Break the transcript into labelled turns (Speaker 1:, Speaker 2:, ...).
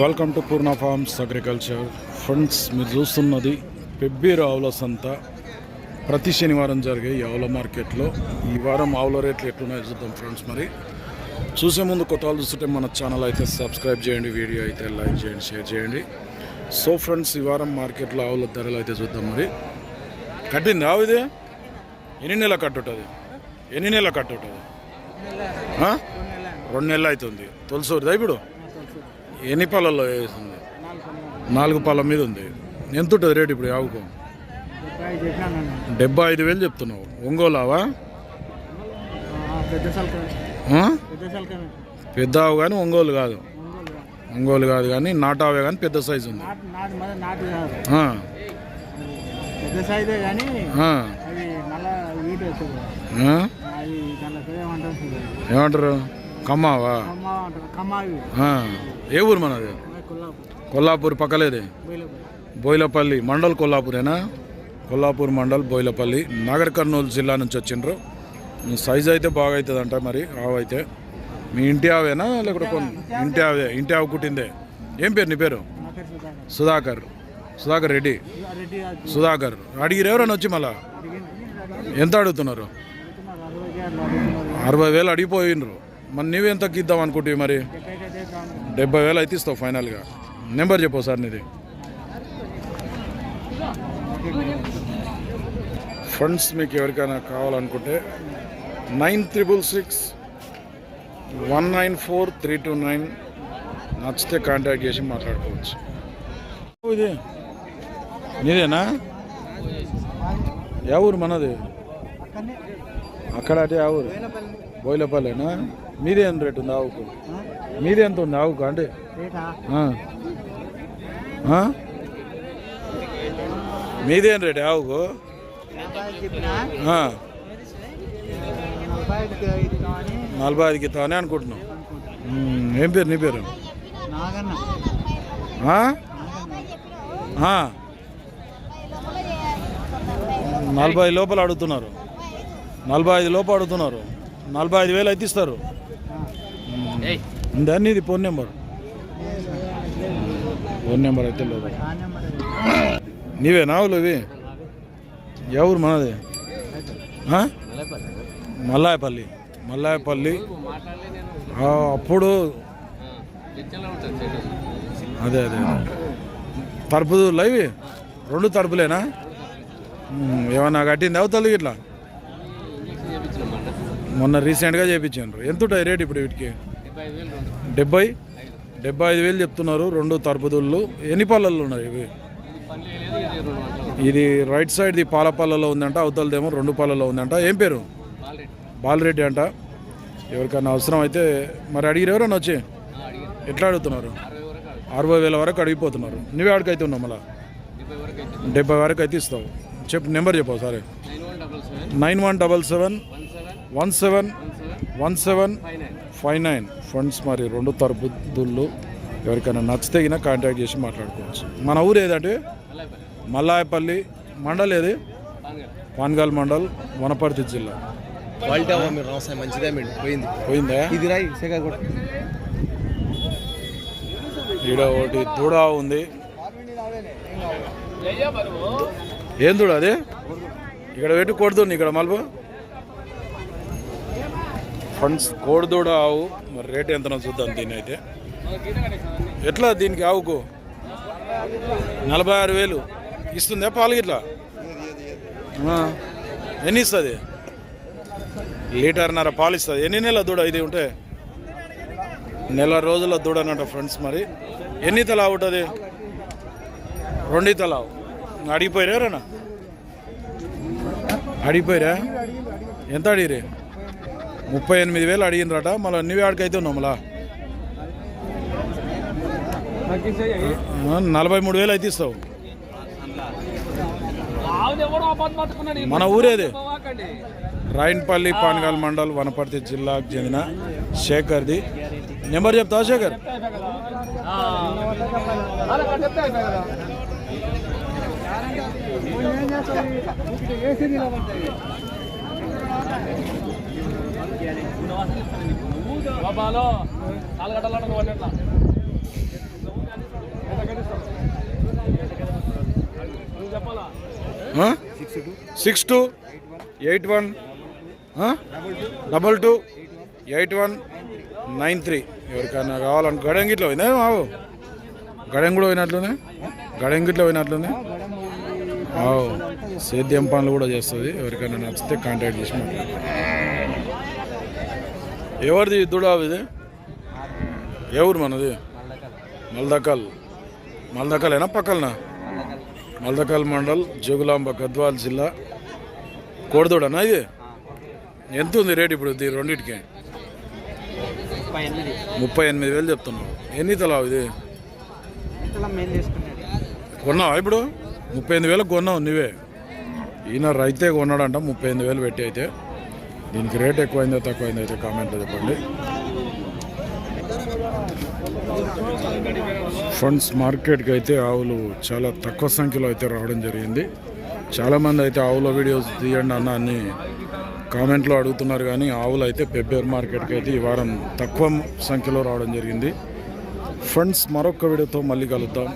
Speaker 1: Welcome to Purna farms agriculture friends మీరు చూస్తున్నది పెబ్బేరు ఆవుల సంత. ప్రతి శనివారం జరిగే ఈ ఆవుల మార్కెట్లో ఈ వారం ఆవుల రేట్లు ఎట్లున్నాయో చూద్దాం ఫ్రెండ్స్ మరి. చూసే ముందు కొత్త వాళ్ళు చూస్తుంటే మన ఛానల్ అయితే సబ్స్క్రైబ్ చేయండి వీడియో అయితే లైక్ చేయండి షేర్ చేయండి. సో ఫ్రెండ్స్ ఈ వారం మార్కెట్లో ఆవుల ధరలు అయితే చూద్దాం మరి. కట్టింది ఆవు ఇది? ఎన్ని నెలల కట్టుంటుంది? ఎన్ని నెలల కట్టుంటుంది? రెండు నెలలు అవుతుంది. తొలసూరిదా ఇప్పుడు? ఎన్ని పాలల్లో వేసింది? నాలుగు పాల మీద ఉంది. ఎంత ఉంటుంది రేటు ఇప్పుడు ఆవుకు? డెబ్బై ఐదు వేలు చెప్తున్నావు. ఒంగోలావా?
Speaker 2: పెద్ద
Speaker 1: ఆవు కానీ ఒంగోలు కాదు. ఒంగోలు కాదు కానీ నాటావే కానీ పెద్ద సైజు ఉంది.
Speaker 2: ఏమంటారు?
Speaker 1: కమ్మావా? ఏ ఊరు మనది?
Speaker 2: కొల్లాపూర్
Speaker 1: కొల్లాపూర్ పక్కలేదే? బోయిలపల్లి మండల్ కొల్లాపూరేనా? కొల్లాపూర్ మండల్ బోయిలపల్లి. నాగర్ కర్నూలు జిల్లా నుంచి వచ్చిండ్రు. మీ సైజ్ అయితే బాగా అవుతుందంట మరి ఆవు అయితే మీ ఇంటి ఆవేనా? లేకపోతే ఇంటి ఆవే. ఇంటి ఆవు కుట్టిందే. ఏం పేరు నీ పేరు?
Speaker 2: సుధాకర్.
Speaker 1: సుధాకర్. రెడ్డి. సుధాకర్. అడిగిరు ఎవరైనా వచ్చి మళ్ళా. ఎంత అడుగుతున్నారు.
Speaker 2: అరవై
Speaker 1: వేలు అడిగిపోయినరు మరి నువ్వేం తగ్గిద్దాం అనుకుంటే మరి? డెబ్బై వేలు అయితే ఇస్తావు ఫైనల్గా. నెంబర్ చెప్పు సార్ నీది. ఫండ్స్ మీకు ఎవరికైనా కావాలనుకుంటే nine triple six one nine four three two nine నచ్చితే కాంటాక్ట్ చేసి మాట్లాడుకోవచ్చు. ఇది? నీదేనా? ఏ ఊరు మనది? అక్కడ అంటే ఆ ఊరు?
Speaker 2: బయలుపల్లి.
Speaker 1: మీదే ఎంత రేటు ఉంది ఆవుకు?
Speaker 2: ఆ?
Speaker 1: మీదే ఎంత ఉంది ఆవుకు అంటే? మీదేం రేటు ఆవుకు?
Speaker 2: నలభై ఐదుకి
Speaker 1: ఇస్తామని అనుకుంటున్నాం. ఏం పేరు నీ పేరు. నలభై లోపల అడుగుతున్నారు. నలభై ఐదు లోపల అడుగుతున్నారు. నలభై ఐదు వేలు అయితే ఇస్తారు. దాన్ని ఇది ఫోన్ నెంబర్? ఫోన్ నెంబర్ అయితే లేదు. నీవే నావులు ఇవి ఎవరు మనది? మల్లాయపల్లి. మల్లాయపల్లి. అప్పుడు అదే అదే తలుపు ఇవి? రెండు తరపులేనా? ఏమన్నా కట్టింది అవుతుంది ఇట్లా మొన్న రీసెంట్గా చేయించారు ఎంత ఉంటాయి రేట్ ఇప్పుడు వీటికి? డెబ్బై డెబ్బై ఐదు వేలు చెప్తున్నారు రెండు తరపుదుళ్ళు ఎన్ని పళ్ళల్లో ఉన్నాయి ఇవి? ఇది రైట్ సైడ్ ది పాల పళ్ళలో ఉందంట అవతలదేమో రెండు పళ్ళలో ఉందంట. ఏం పేరు? బాలరెడ్డి అంట. ఎవరికైనా అవసరం అయితే మరి అడిగిరు ఎవరన్నా వచ్చి? ఎట్లా అడుగుతున్నారు? అరవై వేల వరకు అడిగిపోతున్నారు. నువ్వే ఆడికైతే ఉన్నావు మళ్ళా? డెబ్బై వరకు అయితే ఇస్తావు. చెప్పు నెంబర్ చెప్పవు సరే nine one double seven one seven one seven five nine funds మరి రెండు తరపుదుళ్ళు ఎవరికైనా నచ్చితే గిన కాంటాక్ట్ చేసి మాట్లాడుకోవచ్చు. మన ఊరు ఏదంటే? మల్లాయపల్లి మండల్ ఏది? పాన్గాల్ మండల్ వనపర్తి జిల్లా.
Speaker 3: క్వాలిటీ అవ్వ మీరు రాసాయి మంచిదే మీరు. పోయింది.
Speaker 1: పోయిందా?
Speaker 3: ఇది రాయి
Speaker 1: ఈడ ఒకటి దూడ ఉంది. ఏం దూడ అది? ఇక్కడ పెట్టి కొడుతుంది ఇక్కడ మలుపు. ఫండ్స్ కోడిదూడ ఆవు మరి రేట్ ఎంతనో చూద్దాం దీని అయితే. ఎట్లా దీనికి ఆవుకు? నలభై ఆరు వేలు. ఇస్తుందా పాలు ఇట్లా ఎన్ని ఇస్తుంది? లీటర్న్నర పాలు ఇస్తుంది. ఎన్ని నెలల దూడ ఇది ఉంటే? నెల రోజుల దూడనట ఫ్రెండ్స్ మరి. ఎన్ని తలా ఉంటుంది? రెండు తలా అడిగిపోయారా అడిగిపోయారా? ఎంత అడిగిరే ముప్పై ఎనిమిది వేలు అడిగినరట మళ్ళీ నువ్వే అయితే ఉన్నావు మళ్ళా. నలభై మూడు వేలు అయితే ఇస్తావు. మన ఊరేది. రాయన్పల్లి పాన్గాల్ మండల్ వనపర్తి జిల్లాకు చెందిన శేఖర్ది. నెంబర్ చెప్తావా Shekhar?
Speaker 4: బాబాలో
Speaker 1: six two eight one double two eight one nine three ఎవరికైనా కావాలను గడంగిట్లో పోయినా గడం కూడా పోయినట్లునే గడంగిట్లో పోయినట్లునే సేద్యం పనులు కూడా చేస్తుంది. ఎవరికైనా నచ్చితే కాంటాక్ట్ చేసి ఎవరిది? దుడా ఇది? ఊరు మనది? మల్దకల్. మల్దకలేనా? పక్కలనా? మల్దకల్. మండల్ జోగులాంబ గద్వాల్ జిల్లా. కోడదూడనా ఇది? ఎంత ఉంది రేట్ ఇప్పుడు ఇది రెండింటికి?
Speaker 2: ముప్పై ఎనిమిది.
Speaker 1: వేలు చెప్తున్నావు. ఎన్ని తలావు ఇది? కొన్నావా ఇప్పుడు? ముప్పై ఎనిమిది వేలకు కొన్నావు నువ్వే ఈయన రైతే కొన్నాడంట ముప్పై ఎనిమిది వేలు పెట్టి అయితే. దీనికి రేట్ ఎక్కువైందో తక్కువైందో అయితే కామెంట్లో చెప్పండి. ఫండ్స్ మార్కెట్కి అయితే ఆవులు చాలా తక్కువ సంఖ్యలో అయితే రావడం జరిగింది. చాలామంది అయితే ఆవుల వీడియోస్ తీయండి అన్న అని కామెంట్లో అడుగుతున్నారు కానీ ఆవులు అయితే పెబ్బేరు మార్కెట్కి అయితే ఈ వారం తక్కువ సంఖ్యలో రావడం జరిగింది. ఫ్రెండ్స్ మరొక వీడియోతో మళ్ళీ కలుద్దాం.